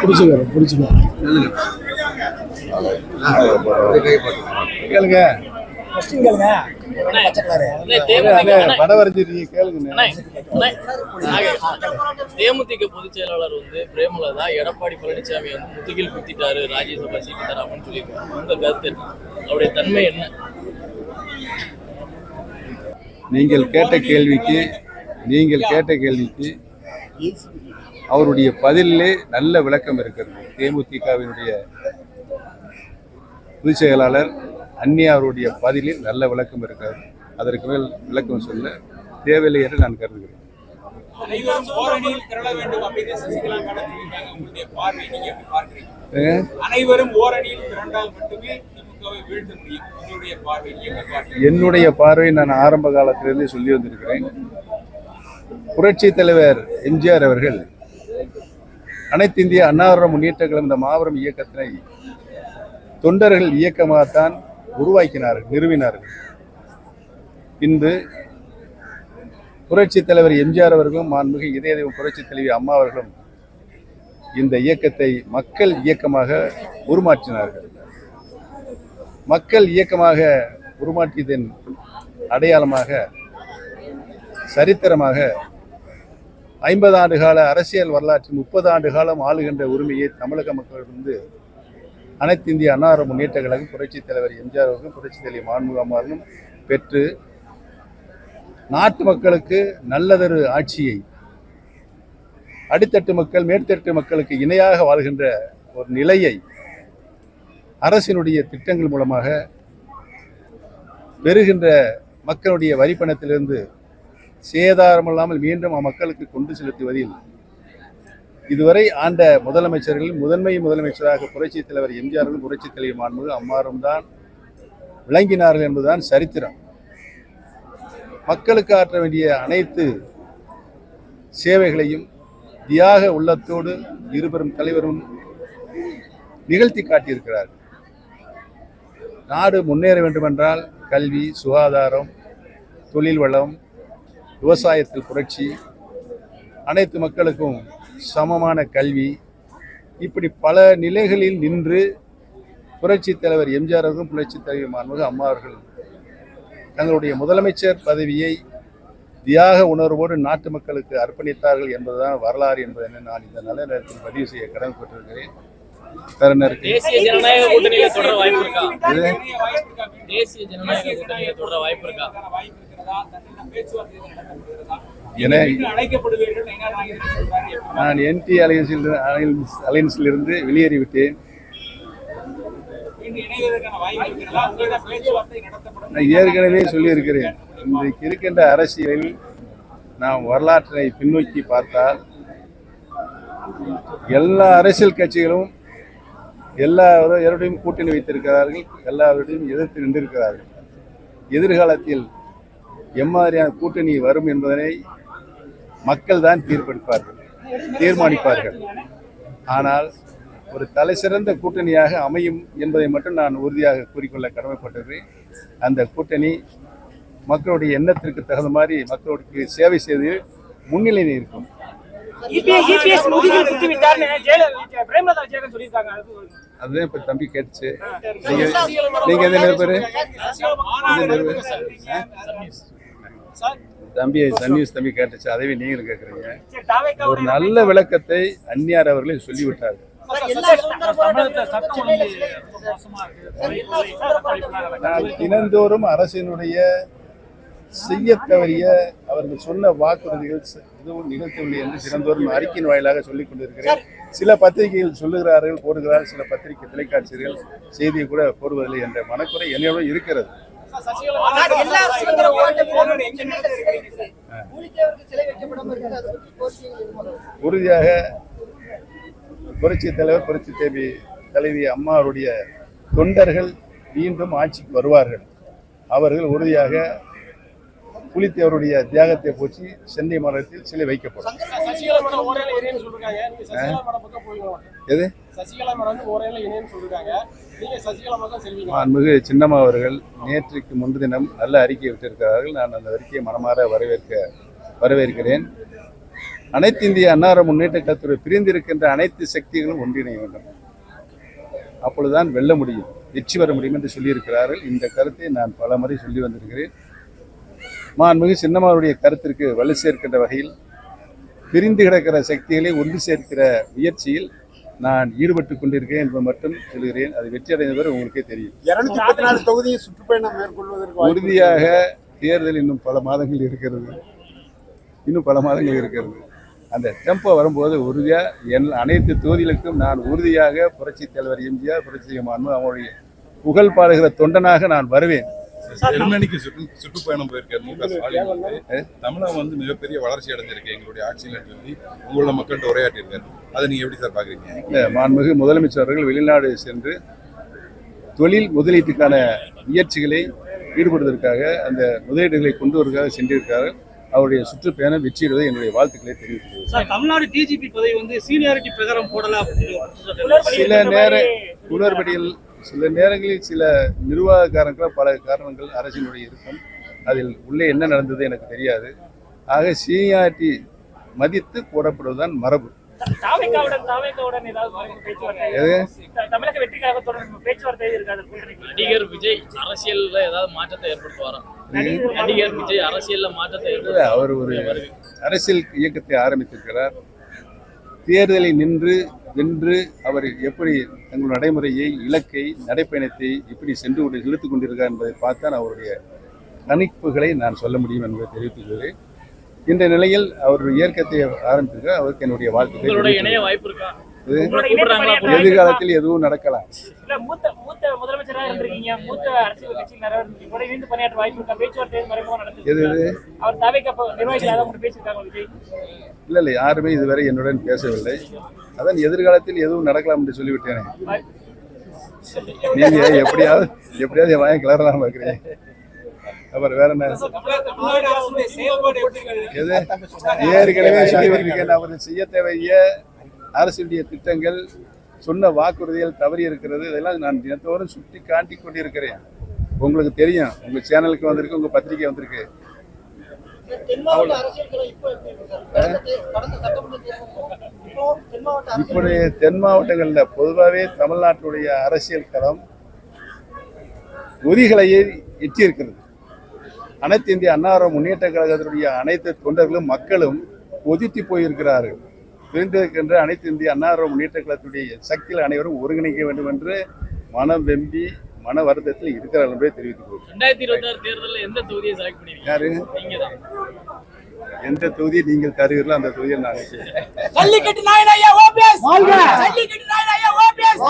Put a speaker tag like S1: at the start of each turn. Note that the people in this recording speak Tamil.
S1: பிடிச்சிக்கிறோம் பிடிச்சிக்கிறோம் கேளுங்க.
S2: தேமுதிக பொதுச் செயலாளர் வந்து பிரேமலதா எடப்பாடி பழனிசாமி வந்து முதுகில் குத்திட்டாரு ராஜ்யசபா சீட்டு தராமன்னு சொல்லியிருக்காரு. உங்க கருத்து? அவருடைய தன்மை என்ன?
S1: நீங்கள் கேட்ட கேள்விக்கு நீங்கள் கேட்ட கேள்விக்கு அவருடைய பதிலிலே நல்ல விளக்கம் இருக்கிறது. தேமுதிகவினுடைய பொதுச் செயலாளர் அந்நியா அவருடைய பதிலில் நல்ல விளக்கம் இருக்கிறது. அதற்கு மேல் விளக்கம் சொல்ல தேவையில்லை என்று நான் கருதுகிறேன்.
S3: அனைவரும்
S1: என்னுடைய பார்வை நான் ஆரம்ப காலத்திலிருந்து சொல்லி வந்திருக்கிறேன். புரட்சி தலைவர் எம்ஜிஆர் அவர்கள் அனைத்து இந்திய அன்னார முன்னேற்றங்களும் இந்த மாபெரும் இயக்கத்தினை தொண்டர்கள் இயக்கமாகத்தான் உருவாக்கினார்கள் நிறுவினார்கள். இன்று புரட்சி தலைவர் எம்ஜிஆர் அவர்களும் மாண்புமிகு இதயதெய்வம் புரட்சி தலைவி அம்மா அவர்களும் இந்த இயக்கத்தை மக்கள் இயக்கமாக உருமாற்றினார்கள். மக்கள் இயக்கமாக உருமாற்றியதன் அடையாளமாக சரித்திரமாக ஐம்பது ஆண்டு கால அரசியல் வரலாற்றில் முப்பது ஆண்டு காலம் ஆளுகின்ற உரிமையை தமிழக மக்களிடமிருந்து அனைத்து இந்திய அன்னார முன்னேற்ற கழகம் புரட்சித் தலைவர் எம்ஜிஆர் அவர்களும் புரட்சித் தலைவர் மாண்புமிகு பெற்று நாட்டு மக்களுக்கு நல்லதொரு ஆட்சியை அடித்தட்டு மக்கள் மேற்தட்டு மக்களுக்கு இணையாக வாழ்கின்ற ஒரு நிலையை அரசினுடைய திட்டங்கள் மூலமாக பெறுகின்ற மக்களுடைய வரிப்பணத்திலிருந்து சேதாரம் இல்லாமல் மீண்டும் அம்மக்களுக்கு கொண்டு செலுத்துவதில் இதுவரை ஆண்ட முதலமைச்சர்கள் முதன்மை முதலமைச்சராக புரட்சி தலைவர் எம்ஜிஆரும் புரட்சி தலைவர் மாண்புகள் அம்மாரும் தான் விளங்கினார்கள் என்பதுதான் சரித்திரம். மக்களுக்கு ஆற்ற வேண்டிய அனைத்து சேவைகளையும் தியாக உள்ளத்தோடு இருபெரும் தலைவரும் நிகழ்த்தி காட்டியிருக்கிறார் நாடு முன்னேற வேண்டுமென்றால் கல்வி சுகாதாரம் தொழில் வளம் விவசாயத்தில் புரட்சி அனைத்து மக்களுக்கும் சமமான கல்வி. இப்படி பல நிலைகளில் நின்று புரட்சி தலைவர் எம்ஜிஆர் அவர்களும் புரட்சி தலைவர் மாண்புமிகு அம்மா அவர்கள் தங்களுடைய முதலமைச்சர் பதவியை தியாக உணர்வோடு நாட்டு மக்களுக்கு அர்ப்பணித்தார்கள் என்பதுதான் வரலாறு என்பதனை நான் இந்த நல்ல நேரத்தில் பதிவு செய்ய கடமைப்பட்டிருக்கிறேன்
S2: தேசிய ஜனநாயக கூட்டணியில தொடர வாய்ப்பு இருக்கா?
S1: என நான் என்டி அலையன்ஸில் அலையன்ஸ் வெளியேறிவிட்டேன்
S3: உங்களிடம் பேச்சுவார்த்தை நடத்தப்படும்.
S1: நான் ஏற்கனவே சொல்லியிருக்கிறேன். இன்றைக்கு இருக்கின்ற அரசியலில் நாம் வரலாற்றை பின்னோக்கி பார்த்தால் எல்லா அரசியல் கட்சிகளும் எல்லாரோடையும் கூட்டணி வைத்திருக்கிறார்கள் எல்லாவற்றையும் எதிர்த்து நின்றிருக்கிறார்கள். எதிர்காலத்தில் எம்மாதிரியான கூட்டணி வரும் என்பதனை மக்கள் தான் தீர்ப்பெடுப்பார்கள் தீர்மானிப்பார்கள். ஆனால் ஒரு தலைசிறந்த கூட்டணியாக அமையும் என்பதை மட்டும் நான் உறுதியாக கூறிக்கொள்ள கடமைப்பட்டிருக்கிறேன். அந்த கூட்டணி மக்களுடைய எண்ணத்திற்கு தகுந்த மாதிரி மக்களுக்கு சேவை செய்து முன்னிலையில் இருக்கும்.
S4: அது
S1: அதுதான் இப்ப தம்பி கேட்டுச்சு. நீங்க நீங்க எந்த ஆ? தம்பி சன் நியூஸ் தம்பி கேட்டுச்சு. அதவே நீங்களும் கேட்குறீங்க. ஒரு நல்ல விளக்கத்தை அந்நியார் அவர்களே சொல்லிவிட்டார்கள் நான் தினந்தோறும் அரசினுடைய செய்ய தவறிய அவர்கள் சொன்ன வாக்குறுதிகள் எதுவும் நிகழ்த்தவில்லை என்று தினந்தோறும் அறிக்கையின் வாயிலாக சொல்லிக் கொண்டிருக்கிறேன். சில பத்திரிகைகள் சொல்லுகிறார்கள் போடுகிறார்கள் சில பத்திரிகை தொலைக்காட்சிகள் செய்தியை கூட போடுவதில்லை என்ற மனக்குறை என்னோட இருக்கிறது. உறுதியாக புரட்சி தலைவர் புரட்சி தேவி தலைவி அம்மா அவருடைய தொண்டர்கள் மீண்டும் ஆட்சிக்கு வருவார்கள். அவர்கள் உறுதியாக புலித்தேவருடைய தியாகத்தை போற்றி சென்னை மாநிலத்தில் சிலை வைக்கப்படும். எது?
S4: சசிகலா மேடம் வந்து இணையன்னு நீங்க சசிகலா செல்வீங்க.
S1: சின்னம்மா அவர்கள் நேற்றுக்கு முன்தினம் நல்ல அறிக்கை விட்டிருக்கிறார்கள். நான் அந்த அறிக்கையை மனமாற வரவேற்க வரவேற்கிறேன். அனைத்து இந்திய அன்னார முன்னேற்ற கழகத்துறை பிரிந்திருக்கின்ற அனைத்து சக்திகளும் ஒன்றிணைய வேண்டும். அப்பொழுதுதான் வெல்ல முடியும் வெற்றி பெற முடியும் என்று சொல்லியிருக்கிறார்கள். இந்த கருத்தை நான் பல முறை சொல்லி வந்திருக்கிறேன். மாண்புமிகு சின்னம்மாவுடைய கருத்திற்கு வலு சேர்க்கின்ற வகையில் பிரிந்து கிடக்கிற சக்திகளை ஒன்று சேர்க்கிற முயற்சியில் நான் ஈடுபட்டு கொண்டிருக்கிறேன் என்பது மட்டும் சொல்கிறேன். அது வெற்றி அடைந்தவர் உங்களுக்கே தெரியும்.
S5: தொகுதியை சுற்றுப்பயணம் மேற்கொள்வதற்கு
S1: உறுதியாக தேர்தல் இன்னும் பல மாதங்கள் இருக்கிறது. இன்னும் பல மாதங்கள் இருக்கிறது. அந்த டெம்போ வரும்போது உறுதியாக என் அனைத்து தொகுதிகளுக்கும் நான் உறுதியாக புரட்சித் தலைவர் எம்ஜிஆர் புரட்சி மாண்பு அவருடைய புகழ் பாடுகிற தொண்டனாக நான் வருவேன்.
S6: ஜெர்மனிக்கு சுற்று சுற்றுப்பயணம் போயிருக்காரு மு க ஸ்டாலின் வந்து தமிழகம் வந்து மிகப்பெரிய வளர்ச்சி அடைஞ்சிருக்கு. எங்களுடைய ஆட்சியில் சொல்லி உங்களோட மக்கள்கிட்ட உரையாற்றியிருக்காரு. அதை நீங்க எப்படி சார் பாக்குறீங்க?
S1: இந்த மாண்புமிகு முதலமைச்சர் அவர்கள் வெளிநாடு சென்று தொழில் முதலீட்டுக்கான முயற்சிகளை ஈடுபடுவதற்காக அந்த முதலீடுகளை கொண்டு வருவதற்காக சென்றிருக்கிறார்கள் அவருடைய சுற்றுப்பயணம் வெற்றியிடுவதை என்னுடைய வாழ்த்துக்களை
S7: சார் தமிழ்நாடு டிஜிபி பதவி வந்து சீனியாரிட்டி பிரகாரம் போடல அப்படின்னு ஒரு குற்றச்சாட்டு
S1: சில நேர குளறுபடியில் சில நேரங்களில் சில நிர்வாக காரணங்களால் பல காரணங்கள் அரசினுடைய இருக்கும். அதில் உள்ளே என்ன நடந்தது எனக்கு தெரியாது. ஆக சீனியாரிட்டி மதித்து போடப்படுவதுதான் மரபு.
S2: நடிகர் விஜய் அரசியல்ல ஏதாவது மாற்றத்தை ஏற்படுத்துவாரா? நடிகர் விஜய் அரசியல்ல மாற்றத்தை?
S1: அவர் ஒரு அரசியல் இயக்கத்தை ஆரம்பித்திருக்கிறார். தேர்தலில் நின்று வென்று அவர் எப்படி தங்கள் நடைமுறையை இலக்கை நடைப்பயணத்தை எப்படி சென்று கொண்டு இழுத்துக் கொண்டிருக்கார் என்பதை பார்த்தான் அவருடைய கணிப்புகளை நான் சொல்ல முடியும் என்பதை தெரிவித்துக் கொள்கிறேன் இந்த நிலையில் அவர் இயக்கத்தை ஆரம்பித்திருக்கிறார். அவருக்கு என்னுடைய வாழ்த்துக்களை. எதிர்காலத்தில் எதுவும் நடக்கலாம்.
S4: இல்லை
S1: இல்லை யாருமே இதுவரை என்னுடன் பேசவில்லை. அதான் எதிர்காலத்தில் எதுவும் நடக்கலாம் என்று சொல்லிவிட்டேனே. நீங்க எப்படியாவது எப்படியாவது என் வாயை கிளறலாம் பார்க்குறேன் அப்புறம் வேற என்ன? எது? ஏற்கனவே சொல்லியிருக்கேன் அவர் செய்ய தேவைய அரசுடைய திட்டங்கள் சொன்ன வாக்குறுதிகள் தவறி இருக்கிறது. இதெல்லாம் நான் தினத்தோறும் சுட்டி காட்டி கொண்டிருக்கிறேன். உங்களுக்கு தெரியும். உங்க சேனலுக்கு வந்திருக்கு உங்க பத்திரிக்கை வந்திருக்கு.
S8: தென் மாவட்ட அரசியல் களம் இப்போ எப்படி இருக்கு சார்? கடந்த தே- கடந்த சட்டமன்ற தேர்தல் இப்போ தென்
S1: மாவட்டங்களில் பொதுவாகவே தமிழ்நாட்டுடைய அரசியல் களம் ஒதிகளையே எட்டியிருக்கிறது. அனைத்து இந்திய அன்னார முன்னேற்ற கழகத்தினுடைய அனைத்து தொண்டர்களும் மக்களும் ஒதுக்கி போயிருக்கிறார்கள். பிரிந்திருக்கின்ற அனைத்து இந்திய அன்னார முன்னேற்ற கழகத்துடைய சக்தியில் அனைவரும் ஒருங்கிணைக்க வேண்டும் என்று மனம் வெம்பி மன வருத்தத்தில் இருக்கிற அளவே தெரிவித்துக் கொள்கிறேன்.
S2: எந்த தொகுதியை
S1: யாரு? எந்த தொகுதியை நீங்கள் தருகிறீர்களோ அந்த தொகுதியை நான் ஐயா ஓபிஎஸ்?
S3: ஜல்லிக்கட்டு நாயன் ஐயா ஓபிஎஸ்